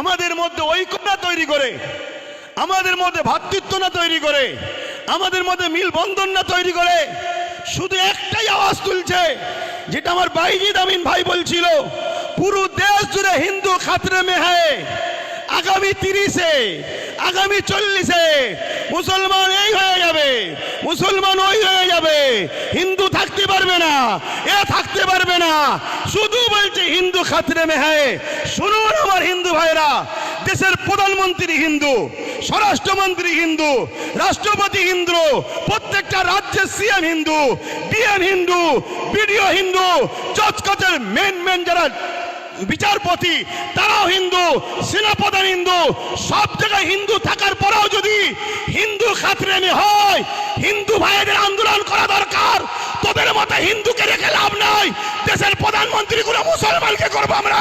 আমাদের মধ্যে ঐক্যতা তৈরি করে, আমাদের মধ্যে ভাতৃত্ব না তৈরি করে, আমাদের মধ্যে মিলবন্ধন না তৈরি করে, শুধু একটাই আওয়াজ তুলছে, যেটা আমার বাইজিদ আমিন ভাই বলছিল, পুরো দেশ জুড়ে হিন্দু খাতরে মে আগামী তিরিশে, আগামী চল্লিশে, মুসলমান এই হয়ে মুসলমান ওই হয়ে যাবে। হিন্দু থাকতে পারবে না, এ থাকতে পারবে না। শুধু বলছে, হিন্দু খাতরে মে হ্যায়। শুনুন আমার হিন্দু ভাইরা দেশের প্রধানমন্ত্রী হিন্দু, স্বরাষ্ট্রমন্ত্রী হিন্দু, রাষ্ট্রপতি হিন্দু, প্রত্যেকটা রাজ্যের CM Hindu DM Hindu, BDO Hindu জজ কোচের মেন মেন যারা বিচারপতি, তারাও হিন্দু, সেনাপ্রধান হিন্দু, সব জায়গায় হিন্দু থাকার পরেও যদি হিন্দু খাতরেমি হয়, হিন্দু ভাইদের আন্দোলন করা দরকার, তোদের মতো হিন্দুকে রেখে লাভ নাই, দেশের প্রধানমন্ত্রী গুলো মুসলমানকে করব আমরা।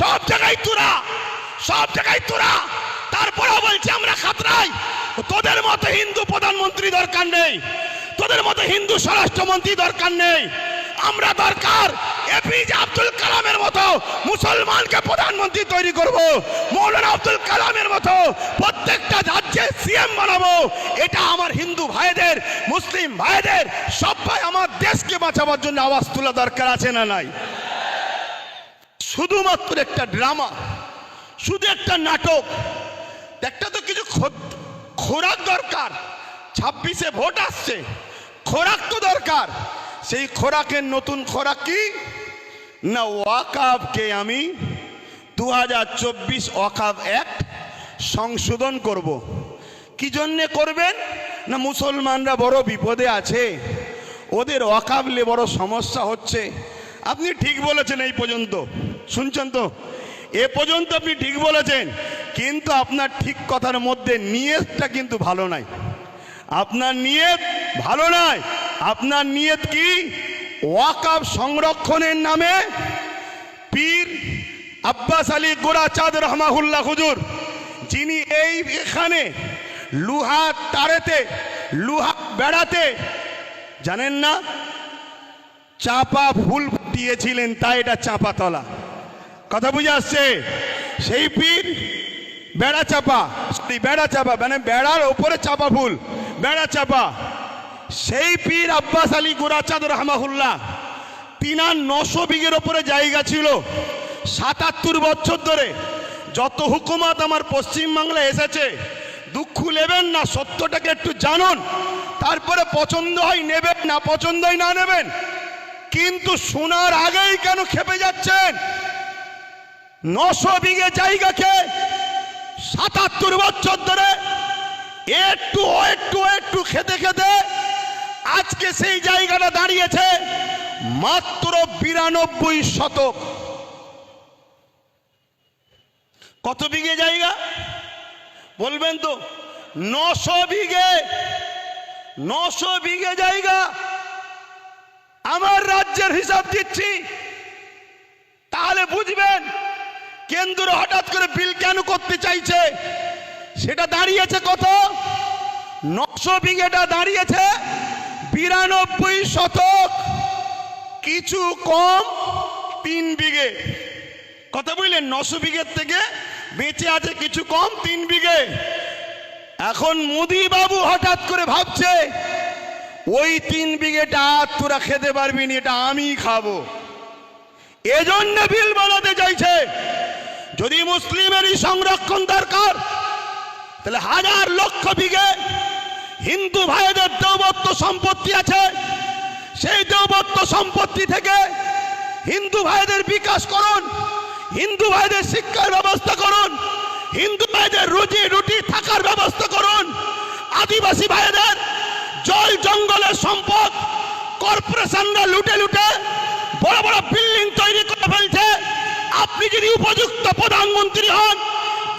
সব জায়গায় তোরা, সব জায়গায় তোরা, তারপরেও বলছি আমরা খাতরাই। তোদের মতো হিন্দু প্রধানমন্ত্রী দরকার নেই, তোদের মতো হিন্দু স্বরাষ্ট্রমন্ত্রী দরকার নেই। আমরা দরকার। এপিজে আব্দুল কালামের মতো মুসলমানকে প্রধানমন্ত্রী তৈরি করব, মৌলানা আব্দুল কালামের মতো প্রত্যেকটা রাজ্যে সিএম বানাবো। এটা আমার হিন্দু ভাইদের, মুসলিম ভাইদের, সবাই আমার দেশকে বাঁচাবার জন্য আওয়াজ তোলা দরকার আছে না নাই? শুধুমাত্র একটা ড্রামা, শুধু একটা নাটক। একটা তো কিছু খোরাক দরকার। ছাব্বিশে ভোট আসছে, খোরাক তো দরকার। সেই খোরাকের নতুন খোরাক কি? না ওয়াকাবকে আমি দু হাজার চব্বিশ ওয়াকাব অ্যাক্ট সংশোধন করব। কি জন্যে করবেন? না মুসলমানরা বড় বিপদে আছে। ওদের ওয়াকাবলে বড় সমস্যা হচ্ছে। আপনি ঠিক বলেছেন এই পর্যন্ত। শুনছেন তো? এ পর্যন্ত আপনি ঠিক বলেছেন। কিন্তু আপনার ঠিক কথার মধ্যে নিয়তটা কিন্তু ভালো নাই। আপনার নিয়ত ভালো নয় আপনার নিয়ত কি? ওয়াকাব সংরক্ষণের নামে পীর আব্বাস আলী গোড়া চাঁদ রহমাহুল্লাহ হুজুর, যিনি এই এখানে লুহা তারেতে, লুহা বেড়াতে, জানেন না? চাপা ফুল দিয়েছিলেন তাই এটা চাপা তলা। কথা বুঝে আসছে? সেই পীর বেড়া চাপা বেড়া চাপা মানে বেড়ার ওপরে চাপা ফুল, বেড়া চাপা। সেই পীর আব্বাস আলী গুরাচাঁদ রহমাহুল্লাহ, তিনার নশো বিঘের ওপরে জায়গা ছিল। সাতাত্তর বছর ধরে যত হুকুমত আমার পশ্চিমবাংলায় এসেছে, দুঃখ নেবেন না, সত্যটাকে একটু জানুন। তারপরে পছন্দ হয় নেবেন, না পছন্দ হয় না নেবেন। কিন্তু শোনার আগেই কেন খেপে যাচ্ছেন? নশো বিঘে জায়গাকে সাতাত্তর বছর ধরে একটু একটু একটু খেতে খেতে আজকে সেই জায়গাটা দাঁড়িয়েছে মাত্র বিরানব্বই শতক। কত বিঘে জায়গা? বলবেন তো, নশো বিঘে নশো বিঘে জায়গা আমার রাজ্যের হিসাব দিচ্ছি। তাহলে বুঝবেন, কেন্দ্র হঠাৎ করে বিল কেন করতে চাইছে? সেটা দাঁড়িয়েছে কত? নশো বিঘেটা দাঁড়িয়েছে বিরানব্বই শতক, কিছু কম তিন বিঘে। কথা বুঝলেন নশো বিঘের থেকে বেঁচে আছে কিছু কম তিন বিঘে। এখন মোদি বাবু হঠাৎ করে ভাবছে, ওই তিন বিঘেটা তোরা খেতে পারবি না, এটা আমি খাব। এজন্য বিল বানাতে চাইছে, যদি মুসলিমেরই সংরক্ষণ দরকার, তাহলে হাজার লক্ষ বিঘে হিন্দু ভাইদের দৌবত্ব সম্পত্তি আছে। সেই দৌবত্ব সম্পত্তি থেকে হিন্দু ভাইদের বিকাশ করুন, হিন্দু ভাইদের শিক্ষার ব্যবস্থা করুন, হিন্দু ভাইদের রুজি রুটি থাকার ব্যবস্থা করুন। আদিবাসী ভাইদের জল জঙ্গলের সম্পদ কর্পোরেশনরা লুটে লুটে বড় বড় বিল্ডিং তৈরি করে ফেলছে। আপনি যদি উপযুক্ত প্রধানমন্ত্রী হন,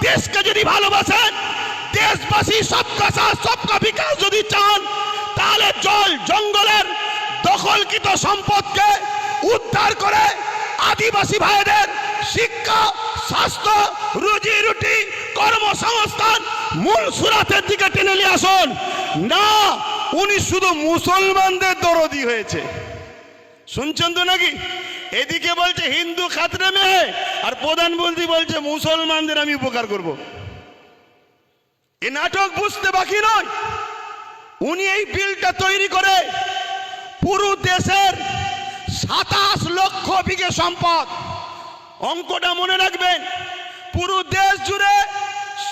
দেশকে যদি ভালোবাসেন দেশবাসী সবকা সাথ, সবকা বিকাশ যদি চান, তাহলে জল জঙ্গলের দখলকৃত সম্পদকে উদ্ধার করে আদিবাসী ভাইদের শিক্ষা, স্বাস্থ্য, রুজি রুটি, কর্মসংস্থান মূল সুরাতের দিকে টেনে নিয়ে আসুন। না, উনি শুধু মুসলমানদের দরদি হয়েছে। শুনছেন তো নাকি? এদিকে বলছে হিন্দু খাতরে মেয়ে, আর প্রধানমন্ত্রী বলছে মুসলমানদের আমি উপকার করব। এ নাটক বুঝতে বাকি নয়। উনি এই বিলটা তৈরি করে পুরো দেশের সাতাশ লক্ষ বিঘে সম্পদ, অঙ্কটা মনে রাখবেন, পুরো দেশ জুড়ে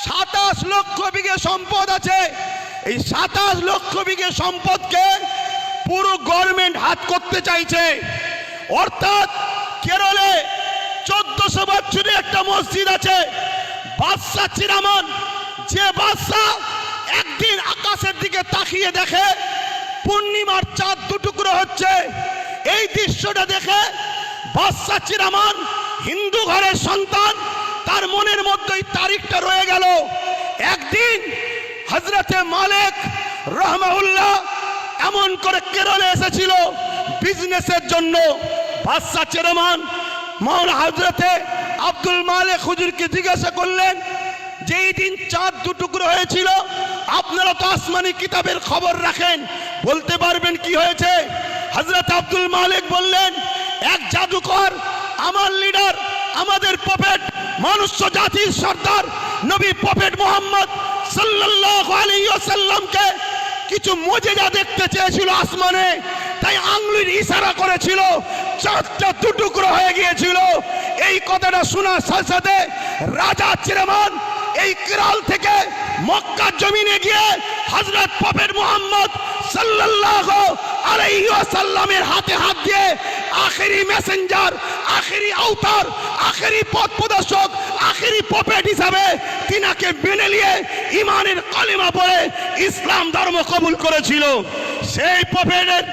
সাতাশ লক্ষ বিঘে সম্পদ আছে। এই সাতাশ লক্ষ বিঘে সম্পদকে পুরো গভর্নমেন্ট হাত করতে চাইছে। অর্থাৎ কেরলে চোদ্দশো বছরের একটা মসজিদ আছে, বাদশাহ চিরামান যে বাদশাহ একদিন আকাশের দিকে তাকিয়ে দেখে, পূর্ণিমার চাঁদ দুটুকরো হচ্ছে। এই দৃশ্যটা দেখে বাদশাহ চিরামান, হিন্দু ঘরের সন্তান, তার মনের মধ্যে এই তারিখটা রয়ে গেল। একদিন হজরতে মালিক রহমাউল্লাহ এমন করে কেরলে এসেছিল বিজনেসের জন্য। বাদশাহ চেরমান মৌল হজরতে আব্দুল মালিক হুজুরকে জিজ্ঞাসা করলেন যেই দিন চাঁদ দুটুকরো হয়েছিল, আপনারা তো আসমানি কিতাবের খবর রাখেন। বলতে পারবেন কি হয়েছে? হজরত আব্দুল মালিক বললেন, এক জাদুকর, আমার লিডার, আমাদের পপেট মনুষ্য জাতির সর্দার, নবী পপেট মোহাম্মদ সাল্লাল্লাহু আলাইহি ওয়াসাল্লামকে কিছু মজেজা দেখতে চেয়েছিল আসমানে, তাই আঙ্গুলির ইশারা করেছিল চারটা দুটুকরো হয়ে গিয়েছিল। এই কথাটা শোনার সাথে সাথে রাজা চিরমান এই কিরাল থেকে মক্কার জমিনে গিয়ে হজরত পপের মোহাম্মদ সাল্লাল্লাহু আলাইহি ওয়াসাল্লামের হাতে হাত দিয়ে আখেরি মেসেঞ্জার, আখেরি আওতার, আখেরি পথ প্রদর্শক, আখেরি পপেট হিসাবে তিনাকে মেনে নিয়ে ইমানের কালিমা পড়ে ইসলাম ধর্ম কবুল করেছিল। সেই পপেটের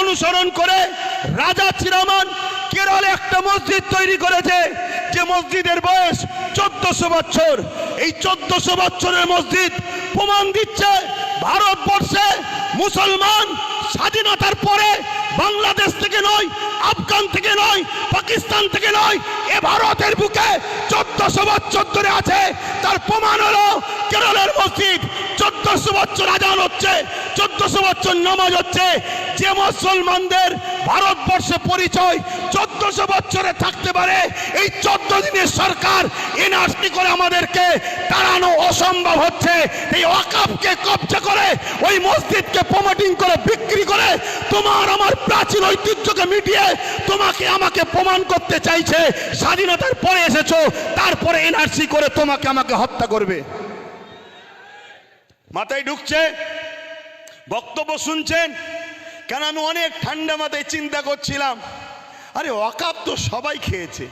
অনুসরণ করে রাজা চিরামান কেরলে একটা মসজিদ তৈরি করেছে। যে মসজিদের বয়স চোদ্দশো বছর, এই চোদ্দশো বছরের মসজিদ প্রমাণ দিচ্ছে ভারতবর্ষে মুসলমান স্বাধীনতার পরে বাংলাদেশ থেকে নয়, আফগান থেকে নয়, পাকিস্তান থেকে নয়, এ ভারতের বুকে চোদ্দশো বছর ধরে আছে। তার প্রমাণ হলো কেরলের মসজিদ চোদ্দশো বছর আজান হচ্ছে, চোদ্দশো বছর নামাজ হচ্ছে। যে মুসলমানদের ভারতবর্ষে পরিচয় চোদ্দশো বছরে থাকতে পারে, এই চোদ্দ দিনের সরকার এনআরসি করে আমাদেরকে তাড়ানো অসম্ভব হচ্ছে। এই ওয়াকাফকে কবজা করে, ওই মসজিদকে প্রমোটিং করে, বিক্রি করে তোমার আমার প্রাচীন ঐতিহ্যকে মিটিয়ে তোমাকে আমাকে প্রমাণ করতে চাইছে। স্বাধীনতার পরে এসেছ, তারপরে এনআরসি করে তোমাকে আমাকে হত্যা করবে। মাথায় ঢুকছে, বক্তব্য শুনছেন, কেন আমি অনেক ঠান্ডা মাথায় চিন্তা করছিলাম। আরে অকাপ তো সবাই খেয়েছে।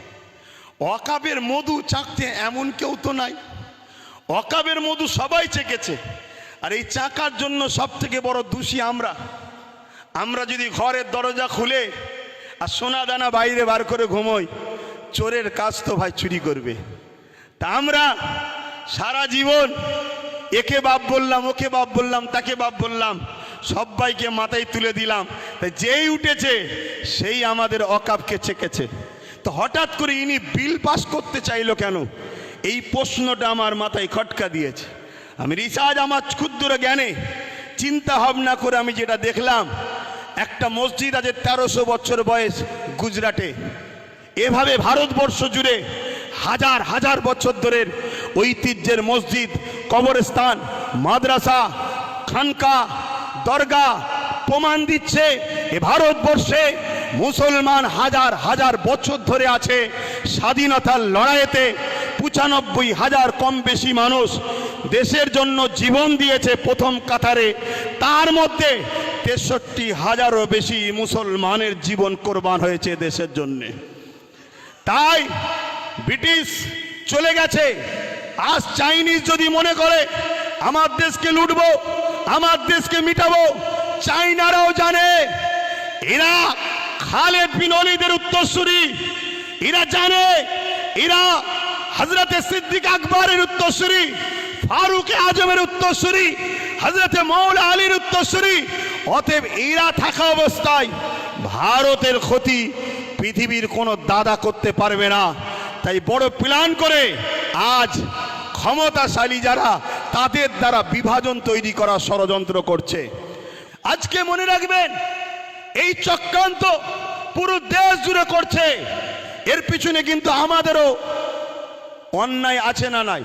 অকাপের মধু চাকতে এমন কেউ তো নাই। অকাপের মধু সবাই চেকেছে। আর এই চাকার জন্য সব থেকে বড় দোষী আমরা। আমরা যদি ঘরের দরজা খুলে আর সোনা দানা বাইরে বার করে ঘুমোই, চোরের কাজ তো ভাই চুরি করবে। তা আমরা সারা জীবন একে বাপ বললাম, ওকে বাপ বললাম, তাকে বাপ বললাম, সবাইকে মাথায় তুলে দিলাম। তাই যেই উঠেছে, সেই আমাদের অকাপকে চেকেছে তো হঠাৎ করে ইনি বিল পাস করতে চাইলো কেন? এই প্রশ্নটা আমার মাথায় খটকা দিয়েছে। আমি রিসার্চ আমার ক্ষুদ্র জ্ঞানে চিন্তা ভাবনা করে আমি যেটা দেখলাম, একটা মসজিদ আছে তেরোশো বছর বয়স গুজরাটে। এভাবে ভারতবর্ষ জুড়ে হাজার হাজার বছর ধরে ঐতিহ্যের মসজিদ, কবরস্থান, মাদ্রাসা, খানকা দরগা প্রমাণ দিচ্ছে এ ভারতবর্ষে মুসলমান হাজার হাজার বছর ধরে আছে স্বাধীনতার লড়াইতে। পঁচানব্বই হাজার কম বেশি মানুষ দেশের জন্য জীবন দিয়েছে প্রথম কাতারে। তার মধ্যে তেষট্টি হাজারও বেশি মুসলমানের জীবন কোরবান হয়েছে দেশের জন্যে। তাই ব্রিটিশ চলে গেছে। আজ চাইনিজ যদি মনে করে, আমার দেশকে লুটবো, আমার দেশকে মিটাবো, চাইনারাও জানে। এরা খালেদ বিন অলিদের উত্তরসূরি। এরা জানে, এরা হজরতে সিদ্দিক আকবরের উত্তরসূরি, ফারুক আজমের উত্তরসূরি হজরতে মৌলা আলীর উত্তরসূরি। অতএব এরা থাকা অবস্থায় ভারতের ক্ষতি পৃথিবীর কোনো দাদা করতে পারবে না। তাই বড় প্ল্যান করে আজ ক্ষমতাশালী যারা, তাদের দ্বারা বিভাজন তৈরি করা ষড়যন্ত্র করছে। আজকে মনে রাখবেন, এই চক্রান্ত পুরো দেশ জুড়ে করছে। এর পিছনে কিন্তু আমাদেরও অন্যায় আছে না নাই।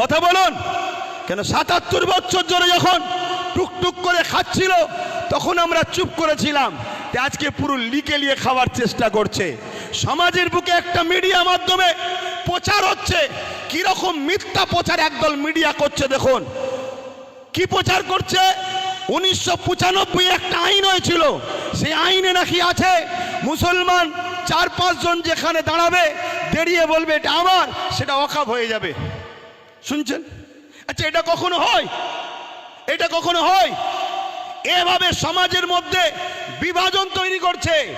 কথা বলুন, কেন সাতাত্তর বছর ধরে যখন টুকটুক করে খাচ্ছিল, তখন আমরা চুপ করেছিলাম আজকে পুরো লিকে লিয়ে খাওয়ার চেষ্টা করছে। সমাজের বুকে একটা মিডিয়া মাধ্যমে প্রচার হচ্ছে কীরকম মিথ্যা প্রচার একদল মিডিয়া করছে দেখুন। কি প্রচার করছে? উনিশশো পঁচানব্বই একটা আইন হয়েছিল। সেই আইনে নাকি আছে, মুসলমান চার পাঁচজন যেখানে দাঁড়াবে দেরিয়ে বলবে, এটা আমার, সেটা অকাপ হয়ে যাবে। শুনছেন? আচ্ছা এটা কখনো হয়? এটা কখনো হয়? এভাবে সমাজের মধ্যে বিভাজন তৈরি করছে।